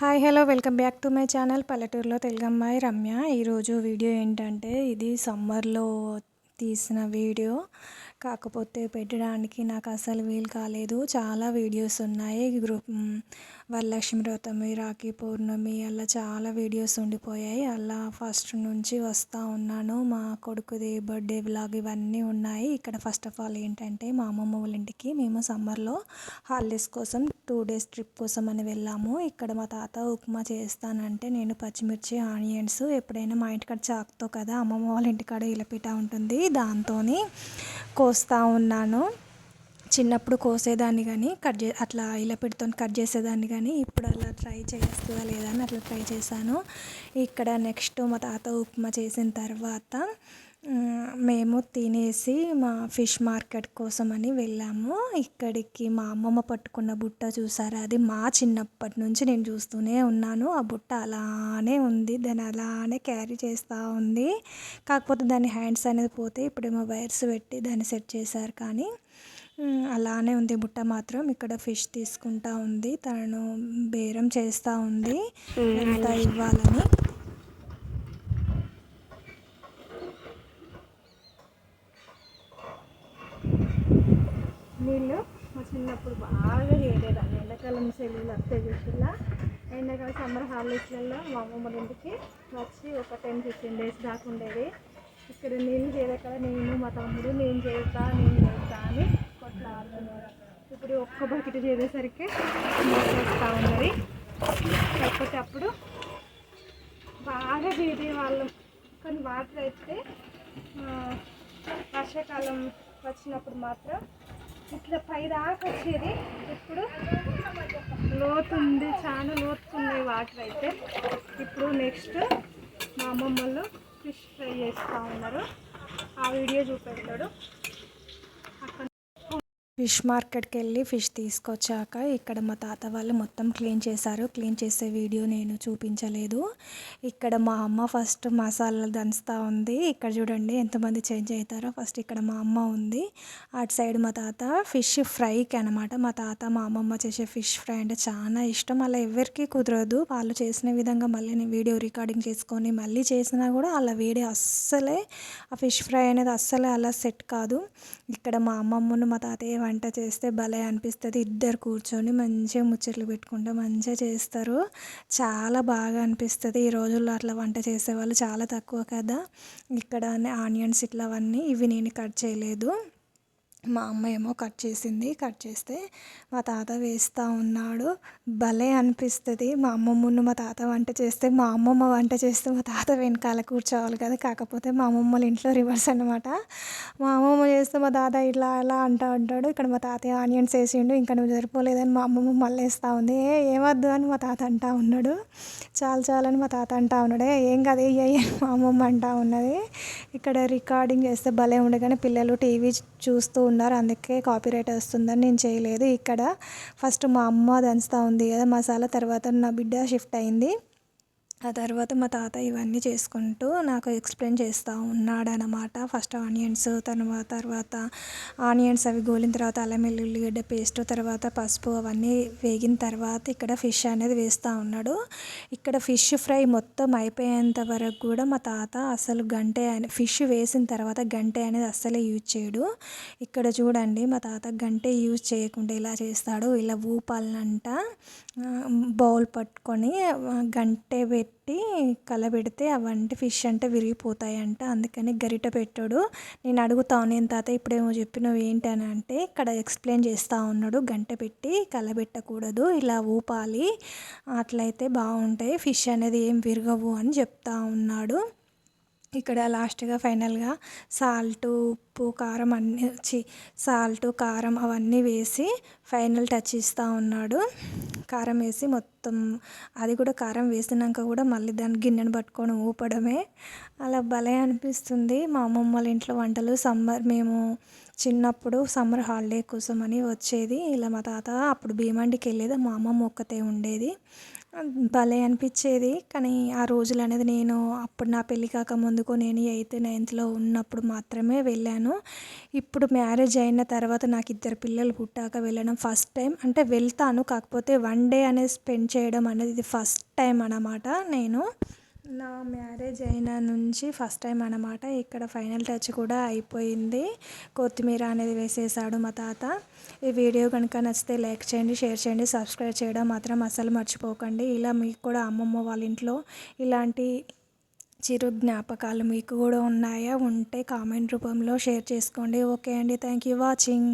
Hi hello welcome back to my channel. పల్లెటూరులో తెలుగమ్మాయి రమ్య. ఈరోజు వీడియో ఏంటంటే ఇది సమ్మర్లో తీసిన వీడియో. కాకపోతే పెట్టడానికి నాకు అసలు వీలు కాలేదు. చాలా వీడియోస్ ఉన్నాయి. గ్రూప్ వరలక్ష్మి వ్రతమి రాఖీ పౌర్ణమి అలా చాలా వీడియోస్ ఉండిపోయాయి. అలా ఫస్ట్ నుంచి వస్తూ ఉన్నాను. మా కొడుకుది బర్త్డే వ్లాగ్ ఇవన్నీ ఉన్నాయి. ఇక్కడ ఫస్ట్ ఆఫ్ ఆల్ ఏంటంటే మా అమ్మమ్మ వాళ్ళ ఇంటికి మేము సమ్మర్లో హాలిడేస్ కోసం టూ డేస్ ట్రిప్ కోసం అని వెళ్ళాము. ఇక్కడ మా తాత ఉప్మా చేస్తానంటే నేను పచ్చిమిర్చి ఆనియన్స్ ఎప్పుడైనా మా ఇంటికాడ చాకుతో కదా అమ్మమ్మ వాళ్ళ ఇంటికాడ ఇలపిట ఉంటుంది. దాంతో కోస్తూ ఉన్నాను. చిన్నప్పుడు కోసేదాన్ని కానీ కట్ చే అట్లా ఇలా పెడుతో కట్ చేసేదాన్ని కానీ ఇప్పుడు అలా ట్రై చేస్తుందా లేదా అని అట్లా ట్రై చేశాను. ఇక్కడ నెక్స్ట్ మా తాత ఉప్మా చేసిన తర్వాత మేము తినేసి మా ఫిష్ మార్కెట్ కోసం అని వెళ్ళాము. ఇక్కడికి మా అమ్మమ్మ పట్టుకున్న బుట్ట చూసారా? అది మా చిన్నప్పటి నుంచి నేను చూస్తూనే ఉన్నాను. ఆ బుట్ట అలానే ఉంది. దాన్ని అలానే క్యారీ చేస్తూ ఉంది. కాకపోతే దాని హ్యాండ్స్ అనేది పోతే ఇప్పుడేమో వైర్స్ పెట్టి దాన్ని సెట్ చేశారు కానీ అలానే ఉంది. బుట్ట మాత్రం ఇక్కడ ఫిష్ తీసుకుంటా ఉంది. తను బేరం చేస్తూ ఉంది. ఎంత ఇవ్వాలని. నీళ్ళు మా చిన్నప్పుడు బాగా చేయలేదాన్ని ఎండాకాలం సెలవులు అత్తే చూసిలా ఎండాకాలం సమ్మర్ హాలిడేస్లలో మా అమ్మమ్మ ఇంటికి వచ్చి ఒక టెన్ ఫిఫ్టీన్ డేస్ దాకా ఉండేది. ఇక్కడ నీళ్ళు చేయలేక నేను మా తమ్ముడు నేను చేస్తా నేను చేస్తా అని ఇప్పుడు ఒక్క బకెట్ చేసేసరికి వస్తూ ఉన్నది లేకపోతే అప్పుడు బాగా చేసే వాళ్ళం. కానీ వాటర్ అయితే వర్షాకాలం వచ్చినప్పుడు మాత్రం ఇట్లా పై దాకా వచ్చేది. ఇప్పుడు లోతు ఉంది చాలా లోతున్నాయి వాటర్ అయితే ఇప్పుడు నెక్స్ట్ మా అమ్మమ్మలు ఫిష్ ఫ్రై చేస్తూ ఉన్నారు. ఆ వీడియో చూపెడతాడు. ఫిష్ మార్కెట్కి వెళ్ళి ఫిష్ తీసుకొచ్చాక ఇక్కడ మా తాత వాళ్ళు మొత్తం క్లీన్ చేశారు. క్లీన్ చేసే వీడియో నేను చూపించలేదు. ఇక్కడ మా అమ్మ ఫస్ట్ మసాలా దంచుతూ ఉంది. ఇక్కడ చూడండి ఎంతమంది చేంజ్ అవుతారో. ఫస్ట్ ఇక్కడ మా అమ్మ ఉంది. అటు సైడ్ మా తాత ఫిష్ ఫ్రైకి అనమాట మా తాత మా అమ్మమ్మ చేసే ఫిష్ ఫ్రై అంటే చాలా ఇష్టం. అలా ఎవరికీ కుదరదు. వాళ్ళు చేసిన విధంగా మళ్ళీ నేను వీడియో రికార్డింగ్ చేసుకొని మళ్ళీ చేసినా కూడా అలా వేడి అస్సలే ఆ ఫిష్ ఫ్రై అనేది అస్సలే అలా సెట్ కాదు. ఇక్కడ మా అమ్మమ్మను మా తాతయ్య వంట చేస్తే భలే అనిపిస్తుంది. ఇద్దరు కూర్చొని మంచిగా ముచ్చట్లు పెట్టుకుంటూ మంచిగా చేస్తారు. చాలా బాగా అనిపిస్తుంది. ఈ రోజుల్లో అట్లా వంట చేసేవాళ్ళు చాలా తక్కువ కదా. ఇక్కడ ఆనియన్స్ ఇట్లా అవన్నీ ఇవి నేను కట్ చేయలేదు. మా అమ్మ ఏమో కట్ చేసింది. కట్ చేస్తే మా తాత వేస్తూ ఉన్నాడు. భలే అనిపిస్తుంది. మా అమ్మమ్మను మా తాత వంట చేస్తే మా అమ్మమ్మ వంట చేస్తే మా తాత వెనకాల కూర్చోవాలి కదా. కాకపోతే మా అమ్మమ్మల ఇంట్లో రివర్స్ అనమాట మా అమ్మమ్మ చేస్తే మా తాత ఇట్లా అలా అంటూ ఉంటాడు. ఇక్కడ మా తాత ఆనియన్స్ వేసిండు. ఇంకా నువ్వు సరిపోలేదని మా అమ్మమ్మ మళ్ళీ వేస్తూ ఉంది. ఏ ఏమద్దు అని మా తాత అంటా ఉన్నాడు. చాలు చాలని మా తాత అంటా ఉన్నాడు. ఏం కాదు. ఏ మా అమ్మమ్మ అంటా ఉన్నది. ఇక్కడ రికార్డింగ్ చేస్తే భలే ఉండగానే పిల్లలు టీవీ చూస్తూ ఉన్నారు. అందుకే కాపీ రైట్ వస్తుందని నేను చేయలేదు. ఇక్కడ ఫస్ట్ మా అమ్మ దంచుతూ ఉంది కదా మసాలా తర్వాత నా బిడ్డ షిఫ్ట్ అయింది. ఆ తర్వాత మా తాత ఇవన్నీ చేసుకుంటూ నాకు ఎక్స్ప్లెయిన్ చేస్తూ ఉన్నాడనమాట ఫస్ట్ ఆనియన్స్ తర్వాత తర్వాత ఆనియన్స్ అవి గోలిన తర్వాత అల్లం వెల్లుల్లిగడ్డ పేస్ట్ తర్వాత పసుపు అవన్నీ వేగిన తర్వాత ఇక్కడ ఫిష్ అనేది వేస్తూ ఉన్నాడు. ఇక్కడ ఫిష్ ఫ్రై మొత్తం అయిపోయేంత వరకు కూడా మా తాత అసలు గంటే ఫిష్ వేసిన తర్వాత గంటే అనేది అస్సలే యూజ్ చేయడు. ఇక్కడ చూడండి మా తాత గంటే యూజ్ చేయకుండా ఇలా చేస్తాడు ఇలా ఊపాలనంట బౌల్ పట్టుకొని గంటే పెట్టి పెట్టి కలబెడితే అవంటి ఫిష్ అంటే విరిగిపోతాయంట. అందుకని గరిట పెట్టాడు. నేను అడుగుతా నేను తాత ఇప్పుడేమో చెప్పినవి ఏంటి అని అంటే ఇక్కడ ఎక్స్ప్లెయిన్ చేస్తూ ఉన్నాడు. గంట పెట్టి కలబెట్టకూడదు ఇలా ఊపాలి. అట్లయితే బాగుంటాయి. ఫిష్ అనేది ఏం విరగవు అని చెప్తా ఉన్నాడు. ఇక్కడ లాస్ట్గా ఫైనల్గా సాల్ట్ ఉప్పు కారం అన్నీ వచ్చి సాల్ట్ కారం అవన్నీ వేసి ఫైనల్ టచ్ ఇస్తూ ఉన్నాడు. కారం వేసి మొత్తం అది కూడా కారం వేసినాక కూడా మళ్ళీ దాని గిన్నెను పట్టుకొని ఊపడమే. అలా భలే అనిపిస్తుంది. మా అమ్మమ్మ వాళ్ళ ఇంట్లో వంటలు సమ్మర్ మేము చిన్నప్పుడు సమ్మర్ హాలిడే కోసం అని వచ్చేది. ఇలా మా తాత అప్పుడు భీమండికి వెళ్ళేది మా అమ్మమ్మ ఒక్కతే ఉండేది. భలే అనిపించేది. కానీ ఆ రోజులు అనేది నేను అప్పుడు నా పెళ్ళి కాక ముందుకు నేను ఎయిత్ నైన్త్లో ఉన్నప్పుడు మాత్రమే వెళ్ళాను. ఇప్పుడు మ్యారేజ్ అయిన తర్వాత నాకు ఇద్దరు పిల్లలు పుట్టాక వెళ్ళడం ఫస్ట్ టైం. అంటే వెళ్తాను కాకపోతే వన్ డే అనేది స్పెండ్ చేయడం అనేది ఇది ఫస్ట్ టైం అన్నమాట నేను. నా మ్యారేజ్ అయిన నుంచి ఫస్ట్ టైం అనమాట ఇక్కడ ఫైనల్ టచ్ కూడా అయిపోయింది. కొత్తిమీర అనేది వేసేసాడు మా తాత. ఈ వీడియో కనుక నచ్చితే లైక్ చేయండి షేర్ చేయండి సబ్స్క్రైబ్ చేయడం మాత్రం అసలు మర్చిపోకండి. ఇలా మీకు కూడా అమ్మమ్మ వాళ్ళ ఇంట్లో ఇలాంటి చిరు జ్ఞాపకాలు మీకు కూడా ఉన్నాయా? ఉంటే కామెంట్ రూపంలో షేర్ చేసుకోండి. ఓకే అండి. Thank you watching.